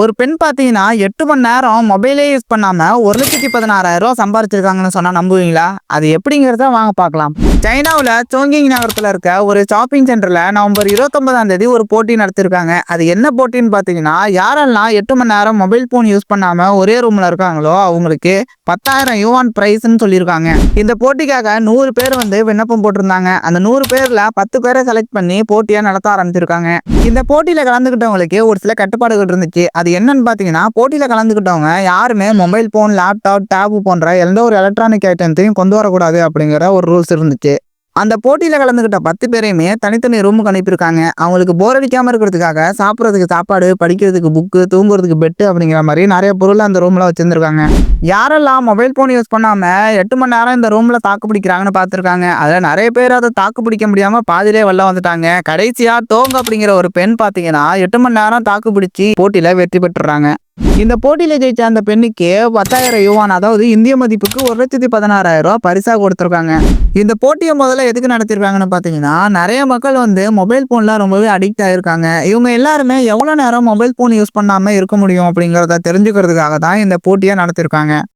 ஒரு பெண் பார்த்தீங்கன்னா எட்டு மணி நேரம் மொபைலே யூஸ் பண்ணாம ஒரு லட்சத்தி பதினாறாயிரம் ரூபா சம்பாரிச்சிருக்காங்கன்னு சொன்னா நம்புவீங்களா? அது எப்படிங்கிறத வாங்க பார்க்கலாம். சைனாவில் சோங்கிங் நகரத்தில் இருக்க ஒரு ஷாப்பிங் சென்டரில் நவம்பர் இருபத்தொன்பதாம் தேதி ஒரு போட்டி நடத்திருக்காங்க. அது என்ன போட்டின்னு பார்த்தீங்கன்னா யாரெல்லாம் எட்டு மணி நேரம் மொபைல் ஃபோன் யூஸ் பண்ணாம ஒரே ரூமில் இருக்காங்களோ அவங்களுக்கு பத்தாயிரம் யூவான் ப்ரைஸ்ன்னு சொல்லியிருக்காங்க. இந்த போட்டிக்காக நூறு பேர் வந்து விண்ணப்பம் போட்டிருந்தாங்க. அந்த நூறு பேரில் பத்து பேரை செலக்ட் பண்ணி போட்டியாக நடத்த ஆரம்பிச்சிருக்காங்க. இந்த போட்டியில் கலந்துக்கிட்டவங்களுக்கு ஒரு சில கட்டுப்பாடுகள் இருந்துச்சு. அது என்னன்னு பார்த்தீங்கன்னா போட்டியில் கலந்துக்கிட்டவங்க யாருமே மொபைல் ஃபோன் லேப்டாப் டேபு போன்ற எந்த ஒரு எலக்ட்ரானிக் ஐட்டத்தையும் கொண்டு வரக்கூடாது அப்படிங்கிற ஒரு ரூல்ஸ் இருந்துச்சு. அந்த போட்டியில் கலந்துக்கிட்ட பத்து பேரையுமே தனித்தனி ரூமுக்கு அனுப்பியிருக்காங்க. அவங்களுக்கு போர் அடிக்காமல் இருக்கிறதுக்காக சாப்பிட்றதுக்கு சாப்பாடு படிக்கிறதுக்கு புக்கு தூங்குறதுக்கு பெட்டு அப்படிங்கிற மாதிரி நிறைய பொருள் அந்த ரூமில் வச்சுருந்துருக்காங்க. யாரெல்லாம் மொபைல் ஃபோன் யூஸ் பண்ணாமல் எட்டு மணி நேரம் இந்த ரூமில் தாக்கு பிடிக்கிறாங்கன்னு பார்த்துருக்காங்க. அதில் நிறைய பேர் அதை தாக்கு பிடிக்க முடியாமல் பாதிலே வெளில வந்துட்டாங்க. கடைசியாக தோங்க அப்படிங்கிற ஒரு பெண் பார்த்தீங்கன்னா எட்டு மணி நேரம் தாக்கு பிடிச்சி போட்டியில் வெற்றி பெற்றுறாங்க. இந்த போட்டியில ஜெயிச்ச அந்த பெண்ணுக்கு பத்தாயிரம் யுவான் அதாவது இந்திய மதிப்புக்கு ஒரு லட்சத்தி பதினாறாயிரம் ரூபாய் பரிசா கொடுத்துருக்காங்க. இந்த போட்டியை முதல்ல எதுக்கு நடத்திருக்காங்கன்னு பார்த்தீங்கன்னா நிறைய மக்கள் வந்து மொபைல் ஃபோன்லாம் ரொம்பவே அடிக்ட் ஆயிருக்காங்க. இவங்க எல்லாருமே எவ்வளோ நேரம் மொபைல் ஃபோன் யூஸ் பண்ணாம இருக்க முடியும் அப்படிங்கிறத தெரிஞ்சுக்கிறதுக்காக தான் இந்த போட்டியை நடத்திருக்காங்க